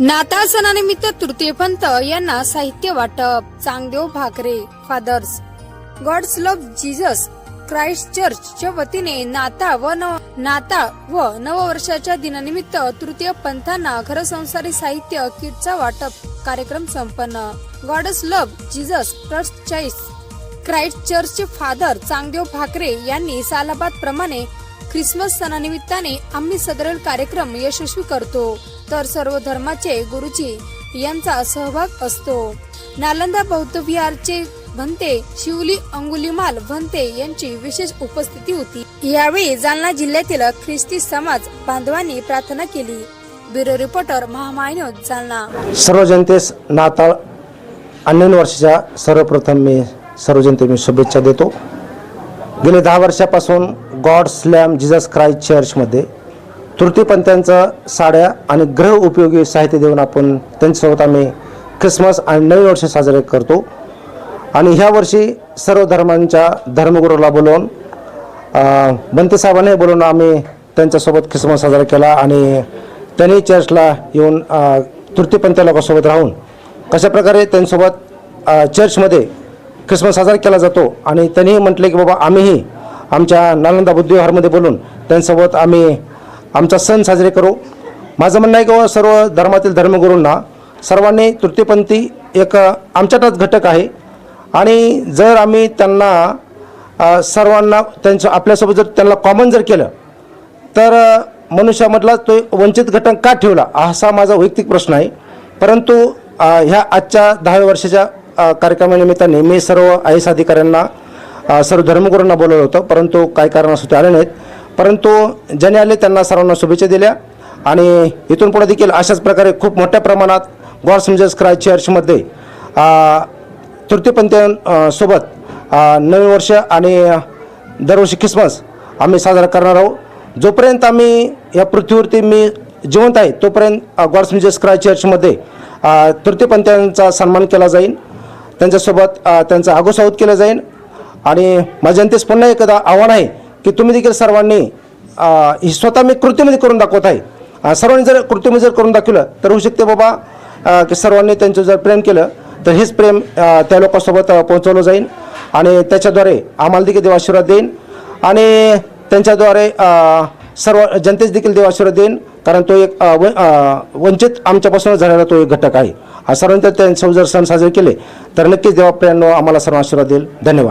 नाताळ सणानिमित्त तृतीयपंत यांना साहित्य वाटप. Changdev Bhakare fathers God's love Jesus Christ चर्चच्या वतीने नाताळ व नव नाताळ व नववर्षाच्या दिनानिमित्त तृतीय पंथांना घरसंसारी साहित्य किटचा वाटप. कार्यक्रम संपन्न. गॉडस लव्ह जीजस ट्रस्ट चाईस क्राइस्ट चर्चचे फादर चांगदेव भाकरे यांनी सालाबाद प्रमाणे ख्रिसमस सणानिमित्ताने आम्ही सदरल कार्यक्रम यशस्वी करतो. तर सर्व धर्माचे गुरुजी यांचा सहभाग असतो. नालंदा बौद्ध विहारचे भंते शिवली अंगुलीमाल भंते यांची विशेष उपस्थिती होती. यावेळी जालना जिल्ह्यातील ख्रिस्ती समाज बांधवांनी प्रार्थना केली. ब्युरो रिपोर्टर महामायनोद जालना. सर्व जनतेस नाताळ अन्यन वर्षाच्या सर्वप्रथम मी सर्व जनते मी शुभेच्छा देतो. गेले दहा वर्षापासून गॉड स्लॅम जिजस क्राईस्ट चर्चमध्ये. तृतीयपंथांचं साड्या आणि ग्रह उपयोगी साहित्य देऊन आपण त्यांच्यासोबत आम्ही ख्रिसमस आणि नवीन वर्ष साजरे करतो. आणि ह्या वर्षी सर्व धर्मांच्या धर्मगुरूला बोलवून अ, बंते बोलवून आम्ही त्यांच्यासोबत ख्रिसमस साजरा केला आणि त्यांनी चर्चला येऊन अ, लोकांसोबत राहून कशाप्रकारे त्यांच्यासोबत चर्चमध्ये ख्रिसमस साजरा केला जातो. आणि त्यांनीही म्हटले की बाबा आम्हीही आमच्या नालंदा बुद्धिविहारमध्ये बोलून त्यांच्यासोबत आम्ही आमचा सण साजरे करू. माझं म्हणणं आहे की हो, सर्व धर्मातील धर्मगुरूंना सर्वांनी तृतीयपंथी एक आमच्यातच घटक आहे. आणि जर आम्ही त्यांना सर्वांना त्यांच्या आपल्यासोबत जर त्यांना कॉमन जर केलं तर मनुष्यामधला तो वंचित घटक का ठेवला? असा माझा वैयक्तिक प्रश्न आहे. परंतु ह्या आजच्या दहाव्या वर्षाच्या कार्यक्रमानिमित्ताने मी सर्व आय एस अधिकाऱ्यांना सर्व धर्मगुरूंना बोलवलं होतं परंतु काही ते आले नाहीत. परंतु ज्याने आले त्यांना सर्वांना शुभेच्छा दिल्या. आणि इथून पुढे देखील अशाच प्रकारे खूप मोठ्या प्रमाणात गॉड समजस क्राय चर्चमध्ये अ, सोबत नवीन वर्ष आणि दरवर्षी ख्रिसमस आम्ही साजरा करणार आहोत. जोपर्यंत आम्ही या पृथ्वीवरती मी जिवंत आहे तोपर्यंत गॉड समजस क्राय चर्चमध्ये तृतीयपंथीयांचा सन्मान केला जाईल. त्यांच्यासोबत त्यांचा आगोसाऊत आगोसावत जाईल. आणि माझ्या जनतेस पुन्हा एकदा आव्हान आहे की तुम्ही देखील सर्वांनी ही स्वतः मी कृतीमध्ये करून दाखवत आहे. सर्वांनी जर कृतीमध्ये जर करून दाखवलं तर होऊ शकते बाबा की सर्वांनी त्यांचं जर प्रेम केलं तर हेच प्रेम त्या लोकांसोबत पोहोचवलं जाईल आणि त्याच्याद्वारे आम्हाला देखील देव आशीर्वाद देईन आणि त्यांच्याद्वारे सर्व जनतेस देखील देव आशीर्वाद देईन. कारण तो एक व- वंचित आमच्यापासून झालेला तो एक घटक आहे. हा सर्वांनी जर त्यांचे जर सण साजरे केले तर नक्कीच देवाप्रियांनो आम्हाला सर्व आशीर्वाद देईल. धन्यवाद.